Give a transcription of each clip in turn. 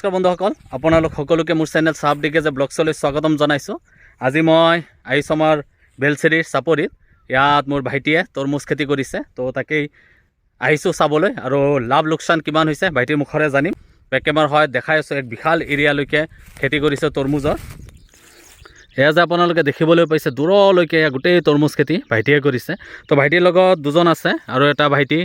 নমস্কাৰ বন্ধুসকল, আপোনালোক সকলোকে মোৰ চেনেল দিকে যে ব্লগছলৈ স্বাগতম জনাইছোঁ। আজি মই আহিছোঁ আমাৰ বেলচেৰিৰ চাপৰিত। ইয়াত মোৰ ভাইটিয়ে তৰমুজ খেতি কৰিছে, তো তাকেই আহিছোঁ চাবলৈ আৰু লাভ লোকচান কিমান হৈছে ভাইটিৰ মুখৰে জানিম। বেক সহায়ত দেখাই আছোঁ এক বিশাল এৰিয়ালৈকে খেতি কৰিছে তৰমুজৰ। এয়া যে আপোনালোকে দেখিবলৈ পাইছে, দূৰলৈকে গোটেই তৰমুজ খেতি ভাইটিয়ে কৰিছে। তো ভাইটিৰ লগত দুজন আছে আৰু এটা ভাইটি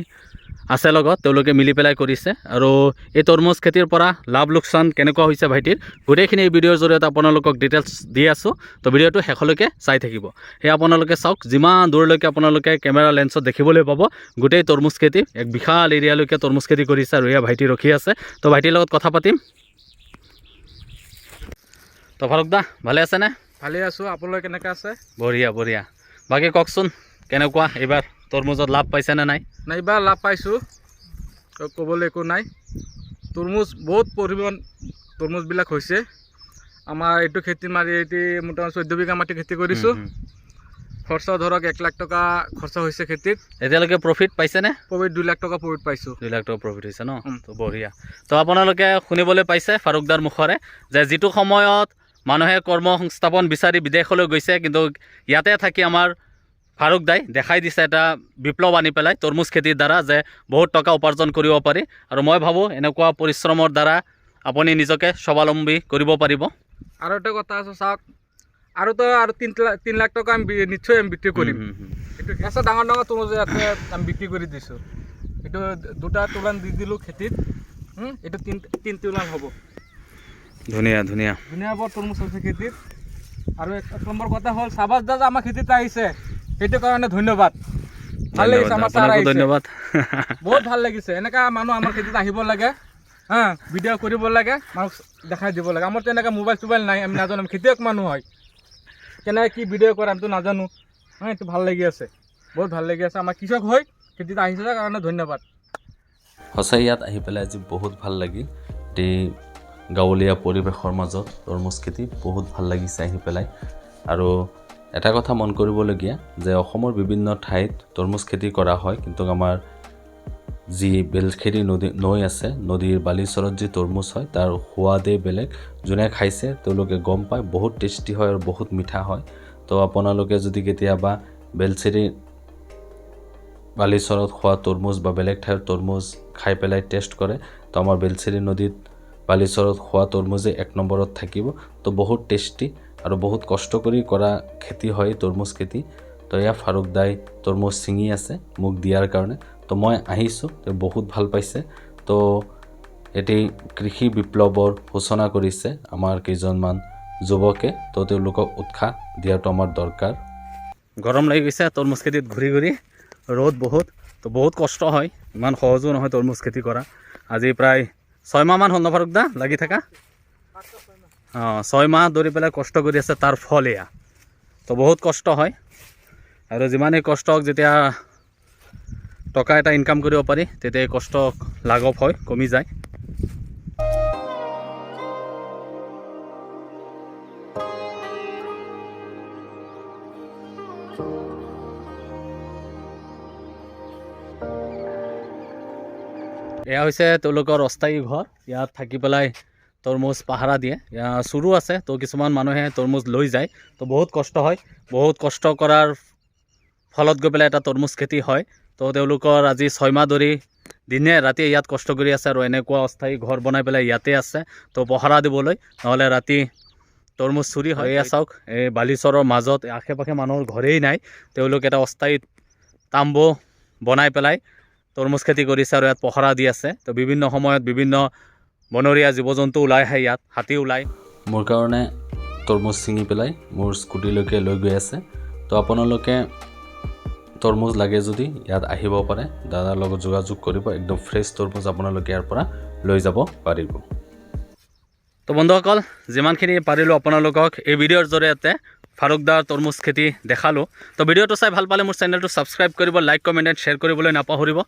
আছে লগত তেওঁলোকে মিলি পেলাই কৰিছে। আৰু এই তৰমুজ খেতিৰ পৰা লাভ লোকচান কেনেকুৱা হৈছে ভাইটিৰ গোটেইখিনি এই ভিডিঅ'ৰ জৰিয়তে আপোনালোকক ডিটেইলছ দি আছোঁ। তো ভিডিঅ'টো শেষলৈকে চাই থাকিব। সেয়া আপোনালোকে চাওক যিমান দূৰলৈকে আপোনালোকে কেমেৰা লেন্সত দেখিবলৈ পাব গোটেই তৰমুজ খেতি এক বিশাল এৰিয়ালৈকে তৰমুজ খেতি কৰিছে আৰু এয়া ভাইটি ৰখি আছে। তো ভাইটিৰ লগত কথা পাতিম। তো ফাৰুক দা ভালে আছেনে? ভালে আছোঁ। আপোনালোকে কেনেকৈ আছে? বঢ়িয়া বঢ়িয়া। বাকী কওকচোন। কেনেকুৱা? এইবাৰ তৰমুজত লাভ পাইছেনে নাই? নাইবা লাভ পাইছোঁ। ক'বলৈ একো নাই। তৰমুজ বহুত পৰিমাণ তৰমুজবিলাক হৈছে। আমাৰ এইটো খেতি মাৰি এটি মোটামুটি চৈধ্য বিঘা মাটি খেতি কৰিছোঁ। খৰচা ধৰক এক লাখ টকা খৰচা হৈছে খেতিত। এতিয়ালৈকে প্ৰফিট পাইছেনে প্ৰফিট দুই লাখ টকা প্ৰফিট পাইছোঁ। দুই লাখ টকা প্ৰফিট হৈছে ন? তো বঢ়িয়া। তো আপোনালোকে শুনিবলৈ পাইছে ফাৰুকদাৰ মুখৰে যে যিটো সময়ত মানুহে কৰ্ম সংস্থাপন বিচাৰি বিদেশলৈ গৈছে কিন্তু ইয়াতে থাকি আমাৰ ফাৰুক দাই দেখাই দিছে এটা বিপ্লৱ আনি পেলাই তৰমুজ খেতিৰ দ্বাৰা যে বহুত টকা উপাৰ্জন কৰিব পাৰি। আৰু মই ভাবোঁ এনেকুৱা পৰিশ্ৰমৰ দ্বাৰা আপুনি নিজকে স্বাৱলম্বী কৰিব পাৰিব। আৰু এটা কথা আছে চাওক। আৰুতো আৰু তিনি লাখ তিনি লাখ টকা আমি নিশ্চয় আমি বিক্ৰী কৰিম। আছে ডাঙৰ ডাঙৰ তৰমুজ ইয়াতে আমি বিক্ৰী কৰি দিছোঁ। এইটো দুটা তোলান দি দিলোঁ খেতিত। এইটো তিনি তিনি তোলান হ'ব। ধুনীয়া ধুনীয়া। ধুনীয়া বৰ তৰমুজ হৈছে খেতিত। আৰু এক নম্বৰ কথা হ'ল চাবাজ দা যে আমাৰ খেতিত আহিছে। সেইটো কাৰণে ধন্যবাদ। ভালো লাগিছে ধন্যবাদ আমাৰ ছাৰ আহিছে। ধন্যবাদ। বহুত ভালো লাগিছে। এনেকা মানুহ আমাৰ খেতিত আহিব লাগে হা ভিডিঅ' কৰিব লাগে মানুহক দেখাই দিব লাগে। আমাৰতো এনেকৈ মোবাইল চোবাইল নাই আমি নাজানো আমি খেতিয়ক মানুহ হয়। কেনেকৈ কি ভিডিঅ' কৰে আমিতো নাজানো। হা এইটো ভালো লাগি আছে। বহুত ভালো লাগি আছে। আমাৰ কৃষক হৈ খেতিত আহিছে কাৰণে ধন্যবাদ। সঁচাই ইয়াত আহি পেলাই আজি বহুত ভালো লাগিল। এই গাঁৱলীয়া পৰিৱেশৰ মাজত তৰমুজ খেতি বহুত ভালো লাগিছে আহি পেলাই। আৰু এটা কথা মন কৰিবলগীয়া যে অসমৰ বিভিন্ন ঠাইত তৰমুজ খেতি কৰা হয়, কিন্তু আমাৰ যি বেলখেৰি নদী, নৈ আছে, নদীৰ বালিচৰত যি তৰমুজ হয়, তাৰ সোৱাদেই বেলেগ। যোনে খাইছে, তেওঁলোকে গম পায়, বহুত টেষ্টি হয় আৰু বহুত মিঠা হয়। তো আপোনালোকে যদি কেতিয়াবা বেলচেৰি বালিচৰত খোৱা তৰমুজ বা বেলেগ ঠাইৰ তৰমুজ খাই পেলাই টেষ্ট কৰে, তো আমাৰ বেলচেৰি নদীত বালিচৰত খোৱা তৰমুজে এক নম্বৰত থাকিব। তো বহুত টেষ্টি। আৰু বহুত কষ্ট কৰি কৰা খেতি হয় তৰমুজ খেতি। তো এয়া ফাৰুক দাই তৰমুজ ছিঙি আছে মোক দিয়াৰ কাৰণে। তো মই আহিছোঁ, তেওঁ বহুত ভালো পাইছে। তো এটি কৃষি বিপ্লৱৰ সূচনা কৰিছে আমাৰ কেইজনমান যুৱকে। তো তেওঁলোকক উৎসাহ দিয়াটো আমাৰ দৰকাৰ। গৰম লাগি গৈছে তৰমুজ খেতিত ঘূৰি ঘূৰি, ৰ'দ বহুত, তো বহুত কষ্ট হয়, ইমান সহজো নহয় তৰমুজ খেতি কৰা। আজি প্ৰায় ছয়মাহমান হ'ল ন ফাৰুক দা, লাগি থাকা? অঁ ছয়মাহ ধৰি পেলাই কষ্ট কৰি আছে তাৰ ফল এয়া তো বহুত কষ্ট হয়। আৰু যিমানেই কষ্ট হওক, যেতিয়া টকা এটা ইনকাম কৰিব পাৰি তেতিয়া কষ্ট লাঘৱ হয়, কমি যায়। এয়া হৈছে তেওঁলোকৰ অস্থায়ী ঘৰ। ইয়াত থাকি পেলাই তৰমুজ পাহাৰা দিয়ে। চুৰো আছে তো কিছুমান মানুহে তৰমুজ লৈ যায়। তো বহুত কষ্ট হয়। বহুত কষ্ট কৰাৰ ফলত গৈ পেলাই এটা তৰমুজ খেতি হয়। তো তেওঁলোকৰ আজি ছয়মাহ ধৰি দিনে ৰাতি ইয়াত কষ্ট কৰি আছে আৰু এনেকুৱা অস্থায়ী ঘৰ বনাই পেলাই ইয়াতে আছে। তো পহৰা দিবলৈ নহ'লে ৰাতি তৰমুজ চুৰি হয়। এয়া চাওক এই বালিচৰৰ মাজত আশে পাশে মানুহৰ ঘৰেই নাই। তেওঁলোক এটা অস্থায়ী তাম্বু বনাই পেলাই তৰমুজ খেতি কৰিছে আৰু ইয়াত পহৰা দি আছে। তো বিভিন্ন সময়ত বিভিন্ন বনৰীয়া জীৱ জন্তু ওলাই আহে ইয়াত হাতী ওলায় মোৰ কাৰণে তৰমুজ ছিঙি পেলাই মোৰ স্কুটিলৈকে লৈ গৈ আছে। তো আপোনালোকে তৰমুজ লাগে যদি ইয়াত আহিব পাৰে দাদাৰ লগত যোগাযোগ কৰিব একদম ফ্ৰেছ তৰমুজ আপোনালোকে ইয়াৰ পৰা লৈ যাব পাৰিব। তো বন্ধুসকল যিমানখিনি পাৰিলোঁ আপোনালোকক এই ভিডিঅ'ৰ জৰিয়তে ফাৰুকদাৰ তৰমুজ খেতি দেখালোঁ। তো ভিডিঅ'টো চাই ভালো পালে মোৰ চেনেলটো ছাবস্ক্ৰাইব কৰিব লাইক কমেণ্ট এণ্ড শ্বেয়াৰ কৰিবলৈ নাপাহৰিব।